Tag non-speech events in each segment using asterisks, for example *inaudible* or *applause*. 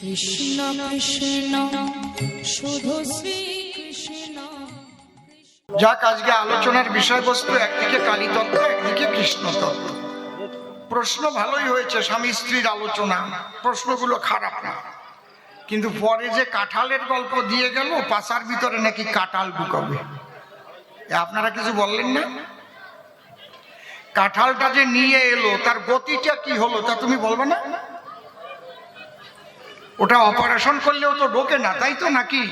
কৃষ্ণ কৃষ্ণ, শুধু শ্রী যাক, আজকে আলোচনার বিষয়বস্তু একদিকে কালীতত্ত্ব, একদিকে কৃষ্ণতত্ত্ব। প্রশ্ন ভালোই হয়েছে স্বামী স্ত্রীর আলোচনা, প্রশ্নগুলো খারাপ না। কিন্তু পরে যে কাঁঠালের গল্প দিয়ে গেল, পাশার ভিতরে নাকি কাঁঠাল ঢুকাবে। আপনারা কিছু বললেন না? কাঁঠালটা যে নিয়ে এলো, তার গতিটা কি হলো তা তুমি বলবে না? ওটা অপারেশন করলেও তো ঢোকে না, তাই তো নাকি?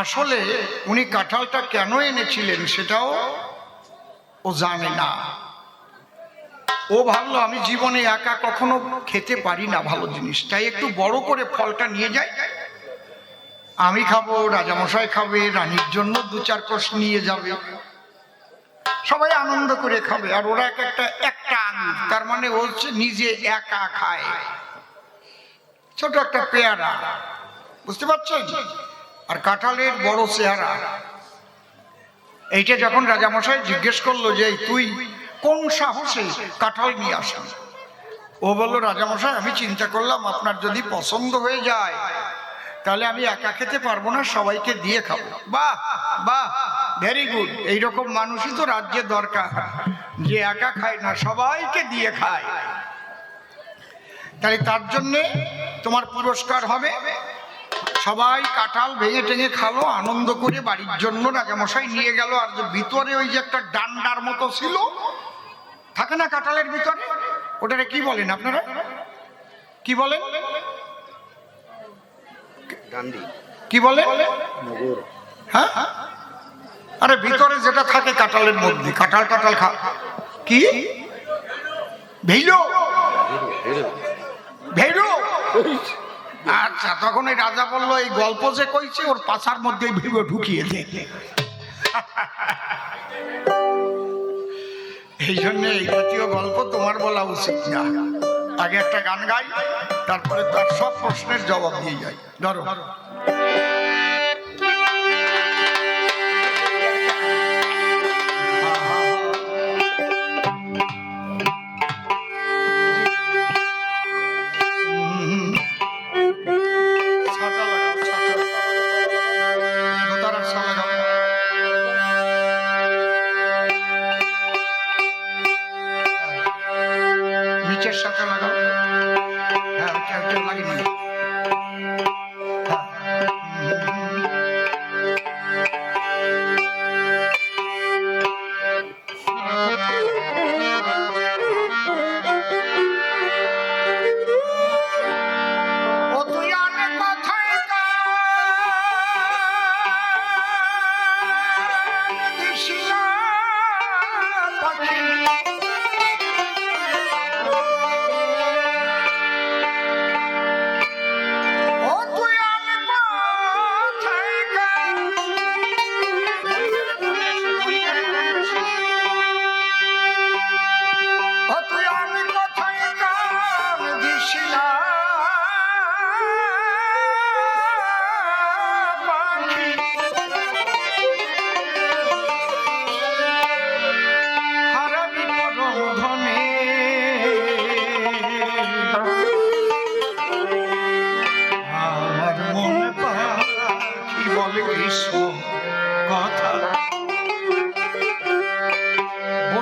আসলে উনি কাঁঠালটা কেন এনেছিলেন সেটাও ও জানে না। ও ভাবলো, আমি জীবনে একা কখনো খেতে পারি না ভালো জিনিস, তাই একটু বড় করে ফলটা নিয়ে যাই। আমি খাব, রাজামশাই খাবে, রানীর জন্য দু চার কোষ নিয়ে যাবে। সবাই আনন্দ করে খাবে, আর ওরা এক একটা একটা তার মানে ও হচ্ছে নিজে একা খায়। ছোট একটা পেয়ারা। বুঝতে পারছেন? আর কাঁঠালের বড় চেহারা। এইটা যখন রাজামশাই জিজ্ঞেস করল যে তুই কোন সাহসে কাঁঠাল নিয়ে আসেন ও বলল, রাজামশাই, আমি চিন্তা করলাম আপনার যদি পছন্দ হয়ে যায়, তাহলে আমি একা খেতে পারব না, সবাইকে দিয়ে খাব। বাহ বাহ ভেরি গুড এইরকম মানুষই তো রাজ্যে দরকার। যে একা খায় না, সবাইকে দিয়ে খায়। তাহলে তার জন্যে তোমার পুরস্কার হবে। সবাই কাঁঠাল ভেঙে টেঙে খালো আনন্দ করে বাড়ির জন্য রাজামশাই নিয়ে গেল। আর যে ভিতরে ওই যে একটা ডান্ডার মতো ছিল থাকে না কাঁঠালের ভিতরে? ওটারে কি বলেন আপনারা? কি বলেন? কি বলেন? হ্যাঁ? আরে ভিতরে যেটা থাকে কাঁঠালের মধ্যে কাঁঠাল কাঁঠাল খা কি? ভেইলো। ভেইলো? *laughs* আচ্ছা তখন এই রাজা বলল, এই গল্প যে কইছে, ওর পাছার মধ্যে ভেবে ঢুকিয়ে দে। *laughs* এই জন্য এই জাতীয় গল্প তোমার বলা উচিত না। আগে একটা গান গাই, তারপরে তার সব প্রশ্নের জবাব দিয়ে যাই। ধরো।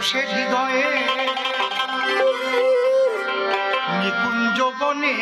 বসে হৃদয়ে নিকুঞ্জ বনে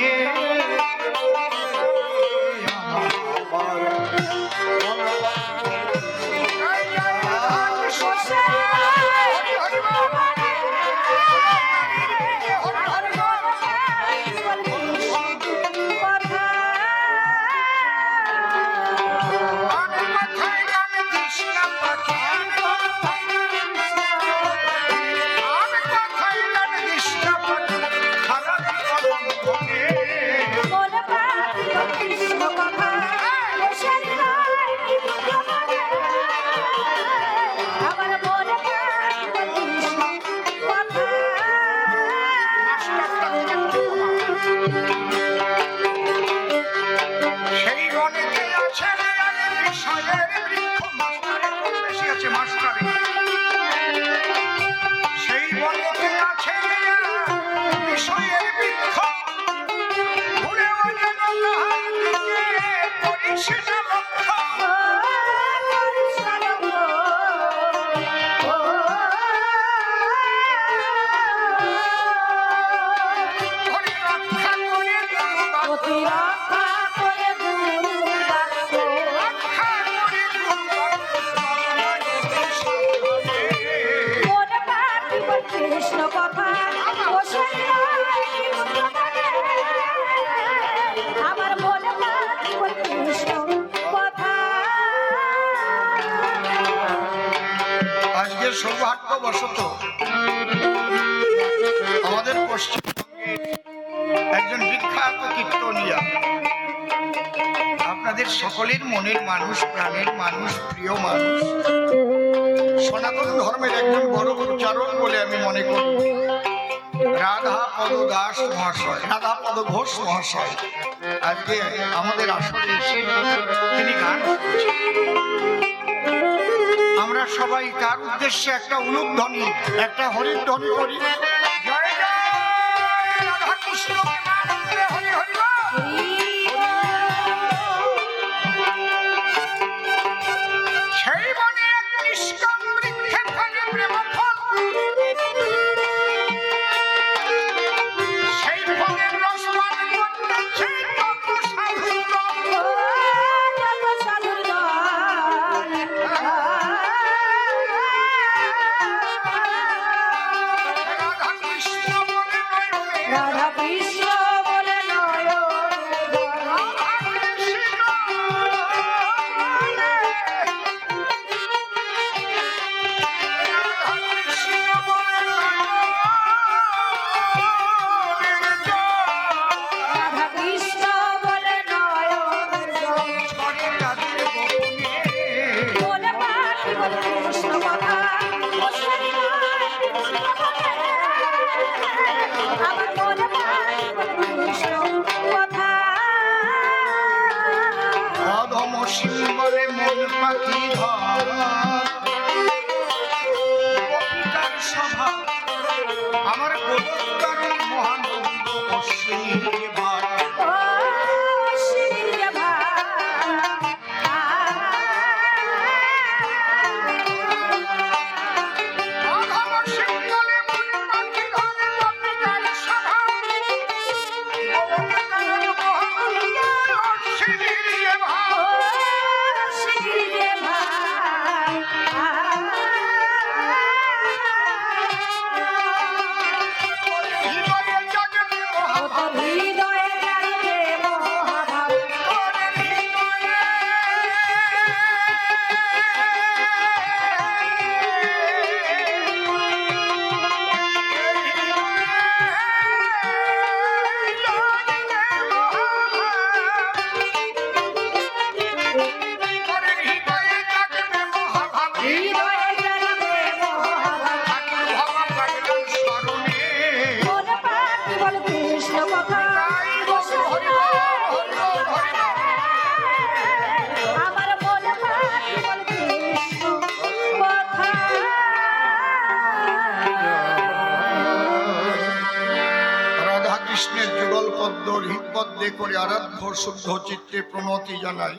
আপনাদের সকলের মনের মানুষ, প্রাণের মানুষ, প্রিয় মানুষ। সনাতন ধর্মের একজন বড় প্রচারক বলে আমি মনে করি। রাধা পদ দাস মহাশয় রাধা পদ ঘোষ মহাশয়। আজকে আমাদের আসরে এসে তিনি গান আমরা সবাই তার উদ্দেশ্যে একটা উলুধ্বনি, একটা হরিধ্বনি করি। জয় জয় রাধাকৃষ্ণ। প্রেমানন্দে শুদ্ধ চিত্তে প্রণতি জানাই।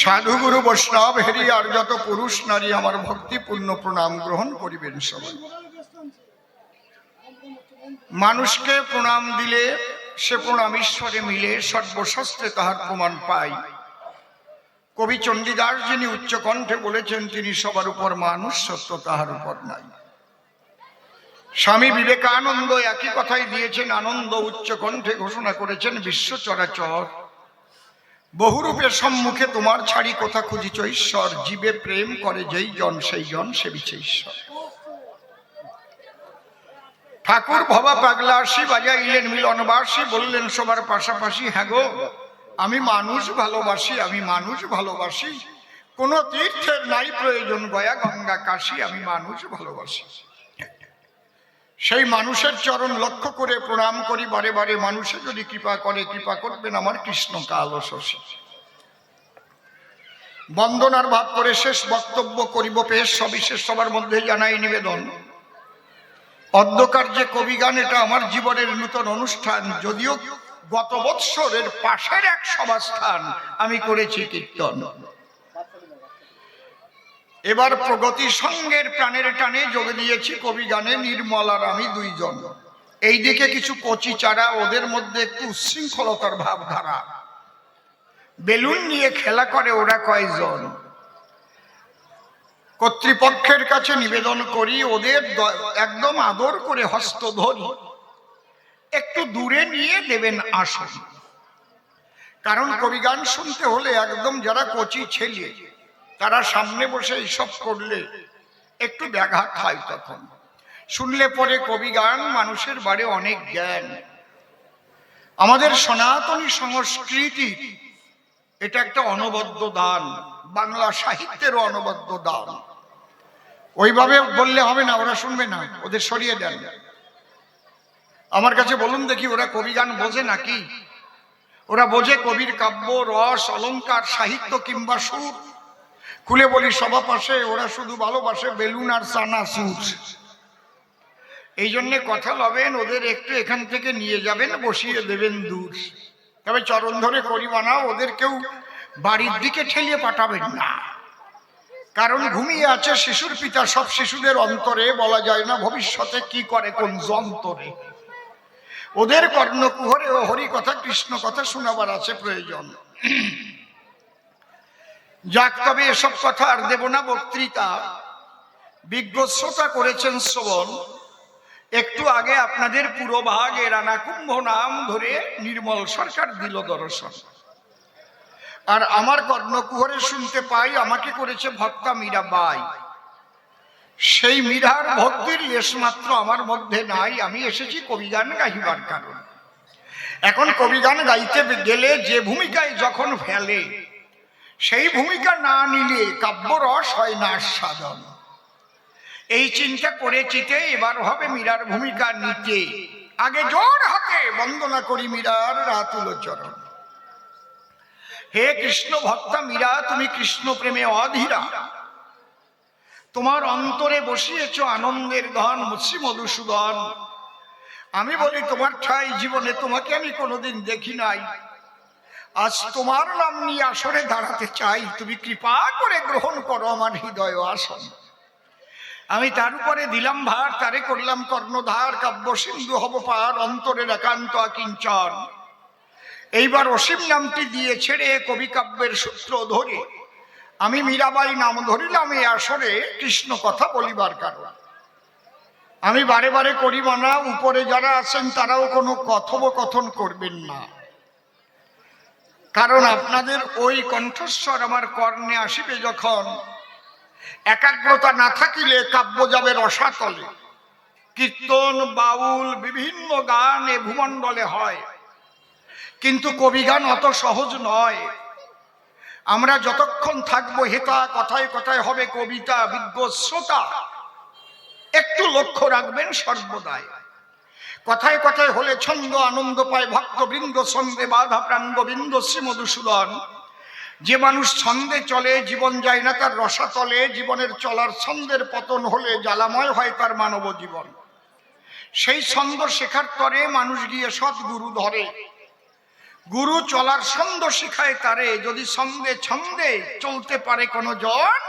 সাধু গুরু বৈষ্ণব হেরি আর যত পুরুষ নারী আমার ভক্তিপূর্ণ প্রণাম গ্রহণ করিবেন সবাই। মানুষকে প্রণাম দিলে সে প্রণাম ঈশ্বরে মিলে সর্বশাস্ত্রে তাহার প্রমাণ পাই। কবি চণ্ডীদাস যিনি উচ্চকণ্ঠে বলেছেন তিনি সবার উপর মানুষ সত্য তাহার উপর নাই। স্বামী বিবেকানন্দ একই কথাই দিয়েছেন, আনন্দ উচ্চ কণ্ঠে ঘোষণা করেছেন, বিশ্ব চরাচর। বহুরূপের সম্মুখে তোমার ছাড়ি কথা খুঁজিছ, ঈশ্বর, জীবে প্রেম করে যেই জন, সেই জন সেবিছে ঈশ্বর। ঠাকুর ভবা পাগলাসী বাজাইলেন মিলনবাসী, বললেন সবার পাশাপাশি হ্যাঁ গো, আমি মানুষ ভালোবাসি, আমি মানুষ ভালোবাসি। কোন তীর্থের নাই প্রয়োজন, গয়া গঙ্গা কাশী, আমি মানুষ ভালোবাসি। সেই মানুষের চরণ লক্ষ্য করে প্রণাম করি বারে বারে, মানুষে যদি কৃপা করে, কৃপা করবেন আমার কৃষ্ণ কালো শশী। বন্দনার ভাব করে শেষ বক্তব্য করিব পেশ সবিশেষ সবার মধ্যে জানাই নিবেদন। অন্ধকার যে কবিগান, এটা আমার জীবনের নূতন অনুষ্ঠান, যদিও গত বৎসরের পাশের এক সভাস্থান আমি করেছি কীর্তন। এবার প্রগতি সঙ্গের প্রাণের টানে যোগ দিয়েছি কবি গানে নির্মল আর আমি দুইজন। এইদিকে কিছু কচি চারা, ওদের মধ্যে একটু উচ্ছৃঙ্খলতার ভাবধারা। বেলুন নিয়ে খেলা করে ওরা কয়জন? কর্তৃপক্ষের কাছে নিবেদন করি, ওদের একদম আদর করে হস্ত ধরি। একটু দূরে নিয়ে দেবেন আসন। কারণ কবিগান শুনতে হলে একদম যারা কচি ছেলে তারা সামনে বসে এইসব করলে একটু ব্যাঘাত হয় তখন। শুনলে পরে কবিগান, মানুষের বাড়ি অনেক জ্ঞান। আমাদের সনাতনী সংস্কৃতি, এটা একটা অনবদ্য দান, বাংলা সাহিত্যেরও অনবদ্য দান। ওইভাবে বললে হবে না, ওরা শুনবে না, ওদের সরিয়ে দেন। আমার কাছে বলুন দেখি, ওরা কবি গান বোঝে নাকি? ওরা বোঝে কবির কাব্য, রস অলঙ্কার সাহিত্য কিংবা সুর। খুলে বলি সবা পাশে ওরা শুধু ভালোবাসে বেলুন আর সানা সুর এই জন্যে কথা লবেন, ওদের একটু এখান থেকে নিয়ে যাবেন, বসিয়ে দেবেন দূর। তবে চরণ ধরে করি বানাও ওদের কেউ বাড়ির দিকে ঠেলিয়ে পাঠাবেন না। কারণ ঘুমিয়ে আছে শিশুর পিতা, সব শিশুদের অন্তরে বলা যায় না ভবিষ্যতে কি করে, কোন যন্তরে। ওদের কর্ণকুহরে ও হরি কথা, কৃষ্ণ কথা শোনাবার আছে প্রয়োজন। যাক, তবে এসব কথা আর দেব না বক্তৃতা। বিজ্ঞ শ্রোতা করেছেন শ্রবণ। একটু আগে আপনাদের পুরোভাগ এ রানা কুম্ভ নাম ধরে নির্মল সরকার দিল দর্শন। আর আমার কর্ণকুহরে শুনতে পাই, আমাকে করেছে ভক্তা মীরা বাই। সেই মীরার ভক্তির মাত্র আমার মধ্যে নাই, আমি এসেছি কবিগান গাইবার কারণ। এখন কবিগান গাইতে গেলে যে ভূমিকায় যখন ফেলে সেই ভূমিকা না নিলে কাব্যরস হয় না আস্বাদন। এই চিন্তা করেছিতে এবার হবে মীরার ভূমিকা নিতে। আগে জোর হাতে বন্দনা করি মীরার রাতুল চরণ। হে কৃষ্ণ ভক্তা মীরা, তুমি কৃষ্ণ প্রেমে অধীরা। তোমার অন্তরে বসিয়েছ আনন্দের ধন, মুসি মধুসূদন। আমি বলি, তোমার ঠাই জীবনে তোমাকে আমি কোনোদিন দেখি নাই। আজ তোমার নাম নিয়ে আসরে দাঁড়াতে চাই। তুমি কৃপা করে গ্রহণ করো আমার হৃদয় আসন। আমি তার উপরে দিলাম ভার, তারে করলাম কর্ণধার, কাব্য সিন্ধু হব পার, অন্তরের একান্ত কিঞ্চন এইবার অসীম নামটি দিয়ে ছেড়ে কবি কাব্যের সূত্র ধরে, আমি মীরাবাই নাম ধরিলাম এই আসরে, কৃষ্ণ কথা বলিবার কারণ। আমি বারে বারে করি মানা উপরে যারা আছেন তারাও কোনো কথোপকথন করবেন না। কারণ আপনাদের ওই কণ্ঠস্বর আমার কর্ণে আসিবে যখন একাগ্রতা না থাকিলে কাব্য যাবে রসাতলে। কীর্তন, বাউল, বিভিন্ন গান এ ভূমণ্ডলে হয়। কিন্তু কবিগান অত সহজ নয়। আমরা যতক্ষণ থাকব হেতা, কথায় কথায় হবে কবিতা, বিজ্ঞ শ্রোতা। একটু লক্ষ্য রাখবেন সর্বদাই। কথায় কথায় হলে ছন্দ আনন্দ পায় ভক্তবৃন্দ, ছন্দে বাধা প্রাণ গোবিন্দ শ্রী মধুসূদন যে মানুষ ছন্দে চলে, জীবন যায় না তার রসাতলে, জীবনের চলার ছন্দের পতন হলে জ্বালাময় হয় তার মানব জীবন। সেই ছন্দ শেখার তরে মানুষ গিয়ে সৎগুরু ধরে। গুরু চলার ছন্দ শিখায় তারে, যদি ছন্দে ছন্দে চলতে পারে কোনো জন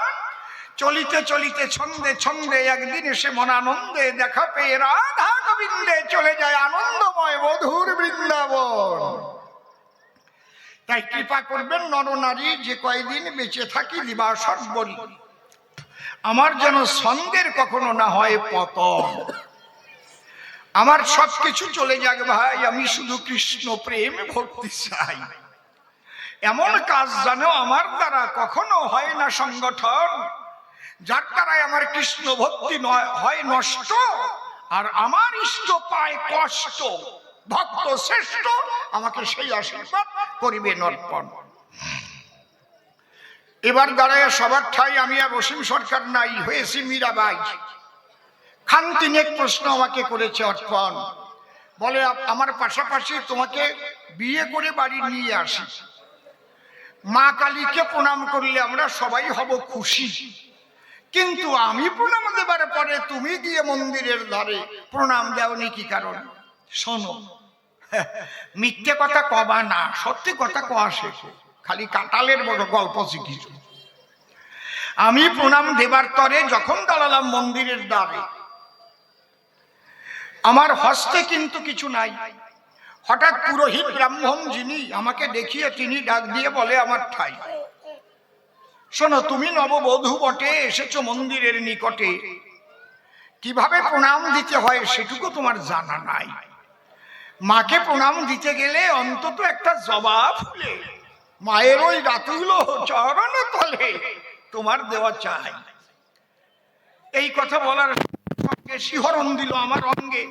চলিতে চলিতে ছন্দে ছন্দে একদিন এসে মনানন্দে দেখা পেয়ে রাধা গোবিন্দে চলে যায় আনন্দময় মধুর বৃন্দাবন। তাই কৃপা করবেন নরনারী যে কয়দিন বেঁচে থাকি দিবাসর বলি। আমার যেন ছন্দের কখনো না হয় পতন। আমার সব কিছু চলে যাক ভাই, আমি শুধু কৃষ্ণ প্রেম ভক্তি চাই। এমন কাজ জানো আমার দ্বারা কখনো হয় না সংগঠন। যার দ্বারাই আমার কৃষ্ণ ভক্তি নয়, হয় নষ্ট, আর আমার ইষ্ট পায় কষ্ট। ভক্ত শ্রেষ্ঠ, আমাকে সেই আশীর্বাদ করিবে নর্পণ। এবার দাঁড়ায় সবার ঠাই, আমি আর অসীম সরকার নাই, হয়েছি মীরাবাই। খান তিনেক প্রশ্ন আমাকে করেছে অর্পণ। বলে, আমার পাশাপাশি তোমাকে বিয়ে করে বাড়ি নিয়ে আসি। মা কালীকে প্রণাম করলে আমরা সবাই হব খুশি। কিন্তু আমি প্রণাম দেবার পরে তুমি গিয়ে মন্দিরের ধারে প্রণাম দেওনি কি কারণ? শোনো, মিথ্যে কথা কবা না, সত্যি কথা কয়া শেখো খালি কাটালের বড় গল্প শিখিছ। আমি প্রণাম দেবার তরে যখন দাঁড়ালাম মন্দিরের দ্বারে, আমার হস্তে কিন্তু কিছু নাই। হঠাৎ পুরোহিত ব্রাহ্মণ যিনি আমাকে দেখিয়ে তিনি ডাক দিয়ে বলে আমার ঠাই। শোনো, তুমি নববধূ বটে, এসেছ মন্দিরের নিকটে। কীভাবে প্রণাম দিতে হয় সেটুকু তোমার জানা নাই। মাকে প্রণাম দিতে গেলে অন্তত একটা জবা ফুলে। মায়ের ওই রাতুগুলো চরণ তলে, তোমার দেওয়া চাই। এই কথা বলার শিহরণ দিল আমার অঙ্গে।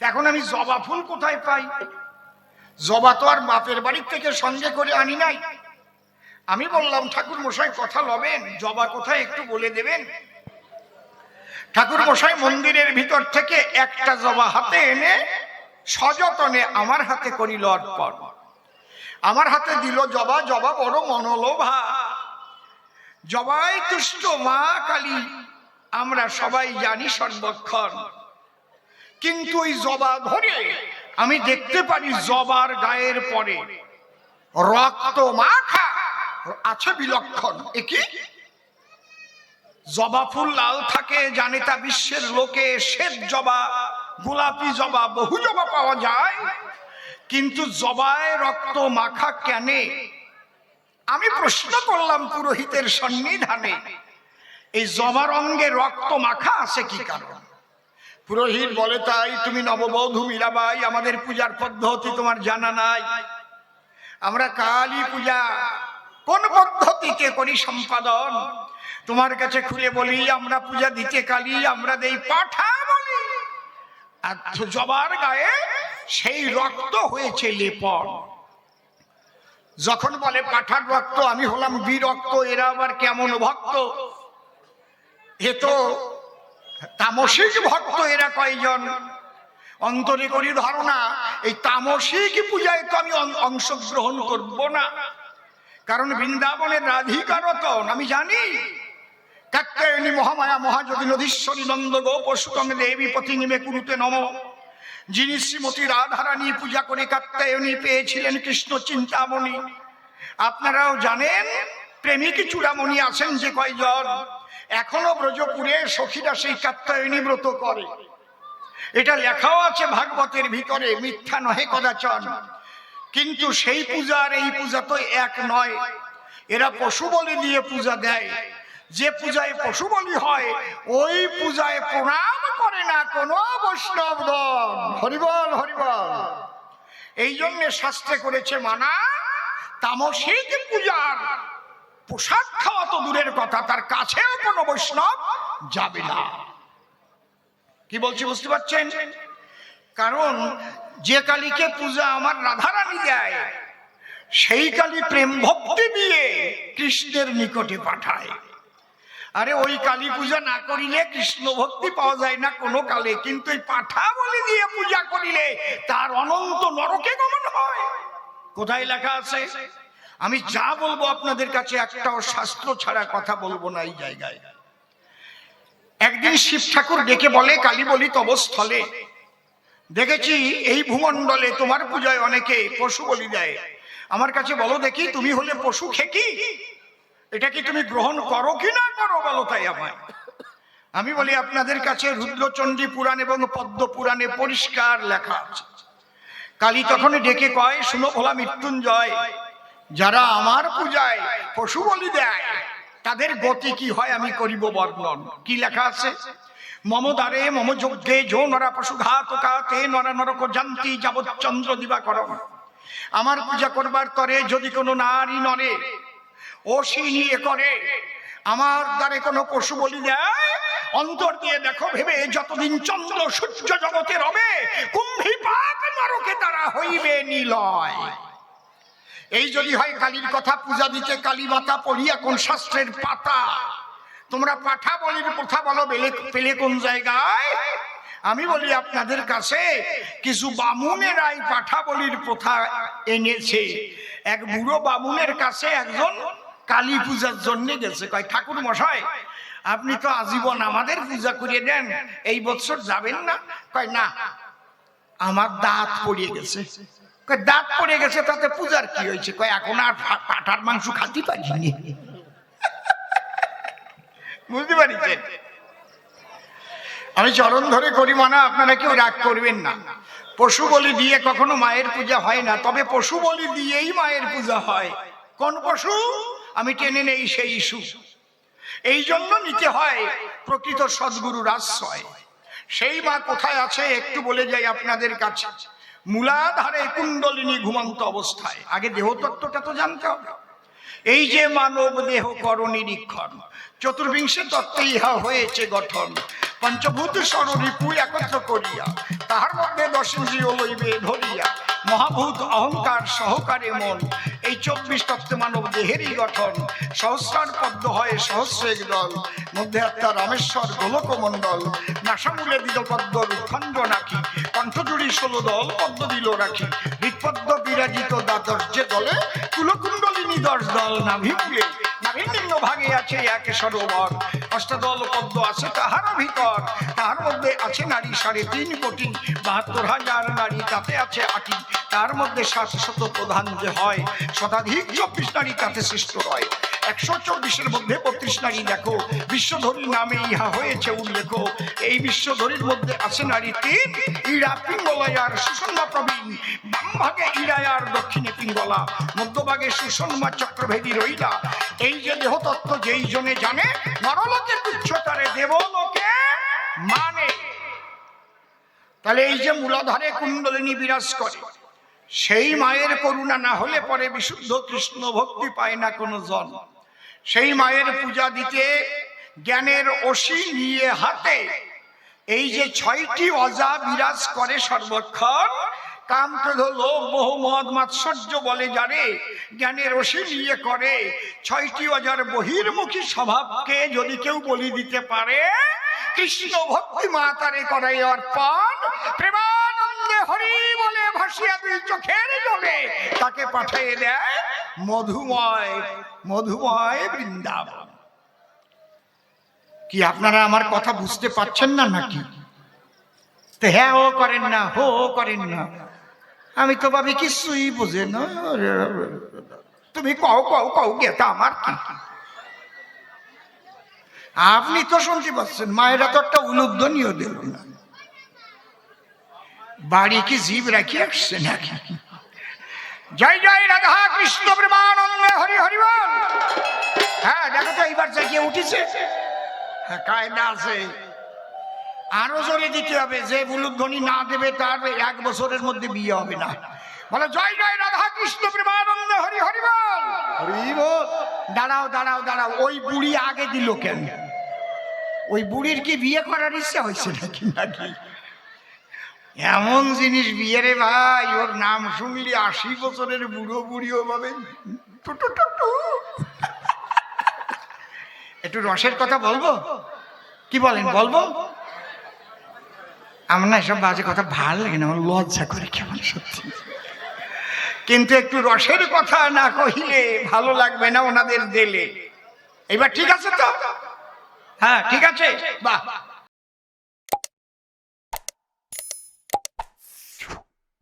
এখন আমি জবা ফুল কোথায় পাই? জবা তো আর বাপের বাড়ির থেকে সঙ্গে করে আনি নাই। আমি বললাম ঠাকুর মশাই কথা লবেন, জবা কোথায় একটু বলে দেবেন? ঠাকুর মশাই মন্দিরের ভিতর থেকে একটা জবা হাতে এনে সযতনে আমার হাতে করিল অর্পণ। আমার হাতে দিল জবা জবা বড় মনোলোভা। জবাই তুষ্ট মা কালী, আমরা সবাই জানি সর্বক্ষণ। কিন্তু ওই জবা ধরে আমি দেখতে পারি জবার গায়ের পরে রক্ত মাখা আছে বিলক্ষণ একি জবা ফুল লাল থাকে জানে তা বিশ্বের লোকে শ্বেত জবা, গোলাপি জবা, বহু জবা পাওয়া যায়। কিন্তু জবায় রক্ত মাখা কেনে? আমি প্রশ্ন করলাম পুরোহিতের সন্নিধানে, এই জবার অঙ্গে রক্ত মাখা আছে কি কারণ? পুরোহিত বলে তাই, তুমি নববধূ মীরাবাই, আমাদের পূজার পদ্ধতি তোমার জানা নাই। আমরা কালী পূজা কোন পদ্ধতিতে করি সম্পাদন? তোমার কাছে খুলে বলি, আমরা পূজা দিতে কালি, আমরা দেই পাঠা বলি। আর জবার গায়ে সেই রক্ত হয়েছে লেপন। যখন বলে পাঠার রক্ত, আমি হলাম বিরক্ত, এরা আবার কেমন ভক্ত? এ তো তামসিক ভক্ত এরা কয়জন? অন্তরে করি ধারণা, এই তামসিক পূজায় তো আমি অংশগ্রহণ করব না। কারণ বৃন্দাবনের রাধিকারতন, আমি জানি। কাত্যায়নী মহামায়া মহাযোগী নদীশ্বরী নন্দ গো পশুতং দেবী পতি নিমে কুরুতে নম। যিনি শ্রীমতী রাধারানী পূজা করে কাত্যায়নী পেয়েছিলেন কৃষ্ণ চিন্তামণি। আপনারাও জানেন, প্রেমিক চূড়ামণি আছেন যে কয়জন। এখনও ব্রজপুরে সখীরা সেই কাত্যায়নী ব্রত করে। এটা লেখাও আছে ভাগবতের ভিতরে, মিথ্যা নহে কদাচন। কিন্তু সেই পূজা আর এই পূজা তো এক নয়। এরা পশু বলি দিয়ে পূজা দেয়। যে পূজায় পশু বলি হয়, ওই পূজায় প্রণাম করে না কোনো বৈষ্ণব দল হরিবল হরিবল। এই জন্য শাস্ত্রে করেছে মানা, তামসিক পূজার পোশাক খাওয়া তো দূরের কথা, তার কাছেও কোনো বৈষ্ণব যাবে না। কি বলছি বুঝতে পারছেন? কারণ যে কালীকে পূজা আমার রাধারানী দেয়, সেই কালী প্রেম ভক্তি দিয়ে কৃষ্ণের নিকটে পাঠায়। আরে, ওই কালী পূজা না করিলে কৃষ্ণ ভক্তি পাওয়া যায় না কোনো কালে, কিন্তু এই পাঠা বলে দিয়ে পূজা করিলে তার অনন্ত নরকে গমন হয়। কোথায় লেখা আছে? আমি যা বলব আপনাদের কাছে একটাও শাস্ত্র ছাড়া কথা বলব না এই জায়গায়। একদিন শিব ঠাকুর ডেকে বলে, কালী বলি তব স্থলে। দেখেছি এই ভূমণ্ডলে তোমার পূজায় অনেকে পশু বলি দেয়। আমার কাছে বলো দেখি, তুমি হলে পশু খেকি এটা কি তুমি গ্রহণ করো কি না করো বলো তাই আমায়। আমি বলি, আপনাদের কাছে রুদ্রচণ্ডী পুরাণ এবং পদ্ম পুরাণে পরিষ্কার লেখা আছে। কালী তখন ডেকে কয়, শুনো ভোলা মৃত্যুঞ্জয়, যারা আমার পূজায় পশু বলি দেয়, তাদের গতি কি হয় আমি করিব বর্ণন? কি লেখা আছে? মম দ্বারে মম যজ্ঞে যো নরা পশু ঘাত তে নরা নরক জান্তি যাবৎ চন্দ্র দিবাকরণ। আমার পূজা করবার তরে যদি কোনো নারী নরে ওসি নিয়ে করে, আমার দ্বারে কোনো পশু বলি দেয় অন্তর দিয়ে দেখো ভেবে যতদিন চন্দ্র সূর্য জগতে রবে কুম্ভি পাক নরকে তারা হইবে নিলয়। এই যদি হয় কালীর কথা, পূজা দিতে কালী মাতা পড়িয়া কোন শাস্ত্রের পাতা। তোমরা পাঠা বলির প্রথা বলো পেলে কোন জায়গায়? আমি বলি, আপনাদের কাছে কিছু বামুনেরাই পাঠা বলির প্রথা এনেছে। এক বুড়ো বামুনের কাছে একজন কালী পূজার জন্য গেছে। কয়, ঠাকুর মশাই, আপনি তো আজীবন আমাদের পূজা করিয়ে দেন, এই বছর যাবেন না? কয়, না, আমার দাঁত পড়িয়ে গেছে। দাঁত পড়ে গেছে, তাতে পূজার কি হয়েছে? কয়, এখন আর পাঠার মাংস খাতে পারিনি বুঝতে পারিছেন? আমি চরণ ধরে করি, মানা, আপনারা কেউ রাগ করবেন না। পশু বলি দিয়ে কখনো মায়ের পূজা হয় না, তবে পশু বলি দিয়েই মায়ের পূজা হয়। কোন পশু? আমি টেনে নেই সেই ইস্যু এই জন্য নিতে হয় প্রকৃত সদ্গুরুর আশ্রয়। সেই মা কোথায় আছে একটু বলে যাই আপনাদের কাছে। মূলাধারে কুণ্ডলিনী ঘুমন্ত অবস্থায়। আগে দেহতত্ত্বটা তো জানতে হবে। এই যে মানব দেহ কর নিরীক্ষণ চতুর্বিংশে তত্ত্বে ইহা হয়েছে গঠন। পঞ্চভূত স্বরিপু একত্র করিয়া, তাহার মধ্যে দশেন্দ্রিয় লইবে ধরিয়া, মহাভূত অহংকার সহকারে মন এই চব্বিশ তত্ত্ব মানব দেহেরই গঠন। সহস্রার পদ্ম হয় সহস্রেক দল। মধ্যে আত্মা রামেশ্বর গোলক মণ্ডল নাসামূলে দিল পদ্ম রুখণ্ড নাকি। কণ্ঠজুড়ি ষোলো দল পদ্ম দিল রাখি হৃৎপদ্ম বিরাজিত দ্বাদশ যে দলে, কুলকুণ্ডলিনী দশ দল নাভিমূলে নাভির নিম্ন ভাগে আছে এক সরোবর। অষ্টদল পদ্ম আছে তাহার ভিতর। তাহার মধ্যে আছে নারী সাড়ে তিন কোটি। বাহাত্তর হাজার নারী তাতে আছে আটি। তার মধ্যে সাতশত প্রধান যে হয়, শতাধিক চব্বিশ নারী তাতে সৃষ্ট হয় একশো চব্বিশের মধ্যে বত্রিশ নারী দেখো বিশ্বধরী নামে ইহা হয়েছে উল্লেখ। এই বিশ্বধরীর মধ্যে আছে নারী তিন, ইরা পিঙ্গলায়ার সুষন্মা প্রবীণ বাম ভাগে ইরায়ার দক্ষিণে পিঙ্গলা, মধ্যভাগে সুষন্মা চক্রভেদী রইলা। এই যে দেহতত্ত্ব যেই জনে জানে নরলোকে তুচ্ছতারে দেবলোকে মানে। তাহলে এই যে মূলাধারে কুণ্ডলিনী বিরাজ করে সেই মায়ের করুণা না হলে পরে বিশুদ্ধ কৃষ্ণ ভক্তি পায় না কোনো জন। সেই মায়ের পূজা দিতে জ্ঞানের অসি নিয়ে হাতে এই যে ছয়টি অজা বিরাজ করে সর্বক্ষণ কাম লোভ মোহ মদ মাৎসর্য বলে জানে, জ্ঞানের রশি নিয়ে করে। ছয়টি অজার বহির্মুখী স্বভাবকে যদি কেউ বলি দিতে পারে, কৃষ্ণ ভক্তি মাতারে করাই অর্পণ। প্রেমানন্দে হরি বলে ভাসিয়া দুই চোখের জলে তাকে পাঠিয়ে দেয় মধুময় মধুময় বৃন্দাবন। কি আপনারা আমার কথা বুঝতে পারছেন না নাকি? হ্যাঁ ও করেন না, হো করেন না। আমি তো ভাবি কিছুই বুঝে না। তুমি কও কও কও, গেতা আমার কি? আপনি তো শুনতে পাচ্ছেন, মায়েরা তো একটা উলুধ্বনিও দিল না। বাড়ি কি জীব রাখি আসছে নাকি? জয় জয় রাধা কৃষ্ণ প্রেমানন্দে হরি হরি বল। হ্যাঁ দেখো তো এইবার জাগিয়ে উঠেছে। হ্যাঁ কায়দা আছে। আরও জোরে দিতে হবে যে বুলুধ্বনি না দেবে তার এক বছরের মধ্যে বিয়ে হবে না। বলে জয় জয় রাধা কৃষ্ণ প্রেমানন্দ হরি হরি বল। হরি বল। দাঁড়াও দাঁড়াও দাঁড়াও ওই বুড়ি আগে দিল কেন? ওই বুড়ির কি বিয়ে করার ইচ্ছা হয়েছে নাকি নাকি? এমন জিনিস বিয়ে ভাই, ওর নাম শুনলি আশি বছরের বুড়ো বুড়িও ভাবে। একটু রসের কথা বলব? কি বলেন, বলব? আমার না এসব বাজে কথা ভালো লাগে না, আমার লজ্জা করে কেমন সত্যি। কিন্তু একটু রসের কথা না কহিলে ভালো লাগবে না ওনাদের দেলে এবার ঠিক আছে তো? হ্যাঁ ঠিক আছে? বাহ।